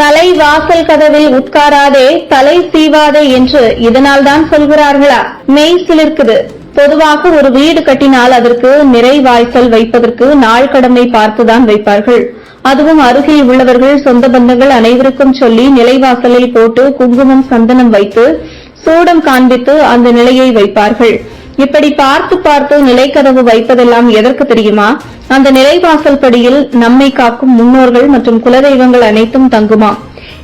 தலை வாசல் கதவில் உட்காராதே தலை சீவாதே என்று இதனால் தான் சொல்கிறார்களா? மெய் சிலிர்க்குது. பொதுவாக ஒரு வீடு கட்டினால் அதற்கு நிறைவாய்ச்சல் வைப்பதற்கு நாள் கடமை பார்த்துதான் வைப்பார்கள். அதுவும் அருகில் உள்ளவர்கள் சொந்த பந்தங்கள் அனைவருக்கும் சொல்லி நிலைவாசலில் போட்டு குங்குமம் சந்தனம் வைத்து சூடம் காண்பித்து அந்த நிலையை வைப்பார்கள். இப்படி பார்த்து பார்த்து நிலைக்கதவு வைப்பதெல்லாம் எதற்கு தெரியுமா? அந்த நிலைவாசல் படியில் நம்மை காக்கும் முன்னோர்கள் மற்றும் குலதெய்வங்கள் அனைத்தும் தங்குமா?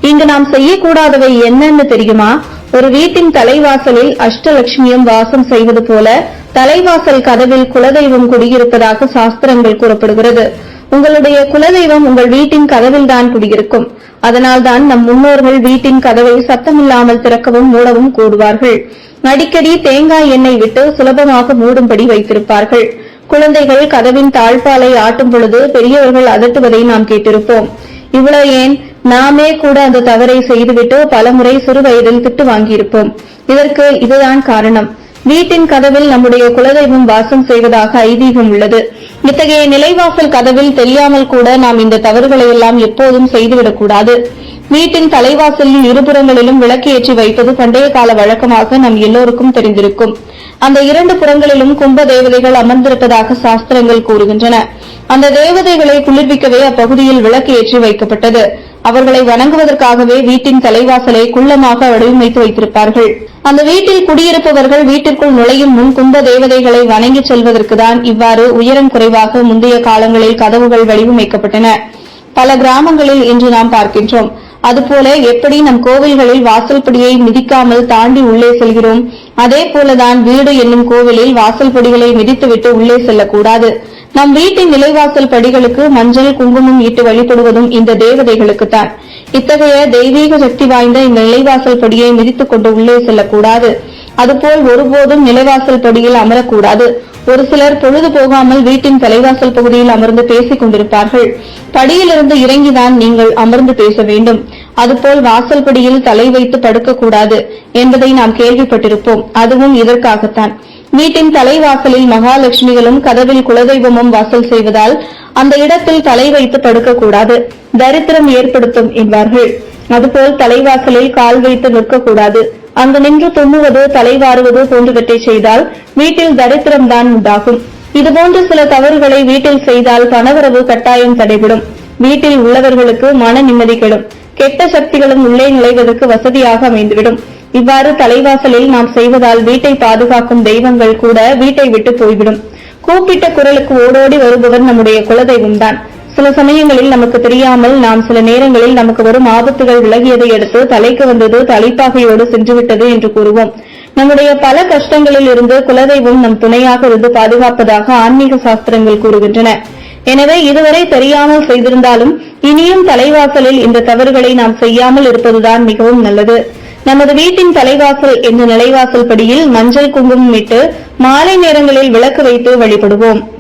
இங்கு நாம் செய்யக்கூடாதவை என்னன்னு தெரியுமா? ஒரு வீட்டின் தலைவாசலில் அஷ்டலட்சுமியும் வாசம் செய்வது போல தலைவாசல் கதவில் குலதெய்வம் குடியிருப்பதாக சாஸ்திரங்கள் கூறப்படுகிறது. உங்களுடைய குலதெய்வம் உங்கள் வீட்டின் கதவில் தான் குடியிருக்கும். அதனால்தான் நம் முன்னோர்கள் வீட்டின் கதவை சத்தமில்லாமல் திறக்கவும் மூடவும் கூடுவார்கள். அடிக்கடி தேங்காய் எண்ணெய் விட்டு சுலபமாக மூடும்படி வைத்திருப்பார்கள். குழந்தைகள் கதவின் தாழ்பாலை ஆட்டும் பொழுது பெரியவர்கள் அதட்டுவதை நாம் கேட்டிருப்போம். இவ்வளவு ஏன்? நாமே கூட அந்த தவறை செய்துவிட்டு பலமுறை சிறு வயதில் திட்டு வாங்கியிருப்போம். இதற்கு இதுதான் காரணம். வீட்டின் கதவில் நம்முடைய குலதெய்வம் வாசம் செய்வதாக ஐதீகம் உள்ளது. இத்தகைய நிலைவாசல் கதவில் தெரியாமல் கூட நாம் இந்த தவறுகளை எல்லாம் எப்போதும் செய்துவிடக்கூடாது. வீட்டின் தலைவாசலில் இருபுறங்களிலும் விளக்கு ஏற்றி வைப்பது பண்டைய கால வழக்கமாக நம் எல்லோருக்கும் தெரிந்திருக்கும். அந்த இரண்டு புறங்களிலும் கும்ப தேவதைகள் அமர்ந்திருப்பதாக சாஸ்திரங்கள் கூறுகின்றன. அந்த தேவதைகளை குளிர்விக்கவே அப்பகுதியில் விளக்கு ஏற்றி வைக்கப்பட்டது. அவர்களை வணங்குவதற்காகவே வீட்டின் தலைவாசலை குள்ளமாக வடிவமைத்து வைத்திருப்பார்கள். அந்த வீட்டில் குடியிருப்பவர்கள் வீட்டிற்குள் நுழையும் முன் கும்ப தேவதைகளை வணங்கி செல்வதற்குதான் இவ்வாறு உயரம் குறைவாக முந்தைய காலங்களில் கதவுகள் வடிவமைக்கப்பட்டன. பல கிராமங்களில் இன்று நாம் பார்க்கின்றோம். அதுபோல எப்படி நம் கோவில்களில் வாசல்படியை மிதிக்காமல் தாண்டி உள்ளே செல்கிறோம்? அதே போலதான் வீடு என்னும் கோவிலில் வாசல்படிகளை மிதித்துவிட்டு உள்ளே செல்லக்கூடாது. நம் வீட்டின் நிலைவாசல் படிகளுக்கு மஞ்சள் குங்குமம் இட்டு வழிபடுவதும் இந்த தேவதைகளுக்குத்தான். இத்தகைய தெய்வீக சக்தி வாய்ந்த இந்த நிலைவாசல் படியை மிதித்துக் கொண்டு உள்ளே செல்லக்கூடாது. அதுபோல் ஒருபோதும் நிலைவாசல் படியில் அமரக்கூடாது. ஒரு சிலர் பொழுது போகாமல் வீட்டின் தலைவாசல் பகுதியில் அமர்ந்து பேசிக் கொண்டிருப்பார்கள். படியிலிருந்து இறங்கிதான் நீங்கள் அமர்ந்து பேச வேண்டும். அதுபோல் வாசல் படியில் தலை வைத்து படுக்கக்கூடாது என்பதை நாம் கேள்விப்பட்டிருப்போம். அதுவும் இதற்காகத்தான். வீட்டின் தலைவாசலில் மகாலட்சுமிகளும் கதவில் குலதெய்வமும் வாசல் செய்வதால் அந்த இடத்தில் தலை வைத்து படுக்கக்கூடாது. தரித்திரம் ஏற்படுத்தும் என்பார்கள். அதுபோல் தலைவாசலில் கால் வைத்து நிற்கக்கூடாது. அங்கு நின்று தும்முவது தலைவாறுவது போன்றவற்றை செய்தால் வீட்டில் தரித்திரம்தான் உண்டாகும். இதுபோன்ற சில தவறுகளை வீட்டில் செய்தால் பணவரவு கட்டாயம் தடைபடும். வீட்டில் உள்ளவர்களுக்கு மன நிம்மதி கெடும். கெட்ட சக்திகளும் உள்ளே நுழைவதற்கு வசதியாக அமைந்துவிடும். இவ்வாறு தலைவாசலில் நாம் செய்வதால் வீட்டை பாதுகாக்கும் தெய்வங்கள் கூட வீட்டை விட்டு போய்விடும். கூப்பிட்ட குரலுக்கு ஓடோடி வருபவர் நம்முடைய குலதெய்வம்தான். சில சமயங்களில் நமக்கு தெரியாமல் நாம் சில நேரங்களில் நமக்கு வரும் ஆபத்துகள் விலகியதை அடுத்து தலைக்கு வந்தது தலைப்பாகையோடு சென்றுவிட்டது என்று கூறுவோம். நம்முடைய பல கஷ்டங்களில் இருந்து குலதெய்வம் நம் துணையாக இருந்து பாதுகாப்பதாக ஆன்மீக சாஸ்திரங்கள் கூறுகின்றன. எனவே இதுவரை தெரியாமல் செய்திருந்தாலும் இனியும் தலைவாசலில் இந்த தவறுகளை நாம் செய்யாமல் இருப்பதுதான் மிகவும் நல்லது. நமது வீட்டின் தலைவாசல் என்ற நிலைவாசல் படியில் மஞ்சள் குங்குமம் இட்டு மாலை நேரங்களில் விளக்கு வைத்து வழிபடுவோம்.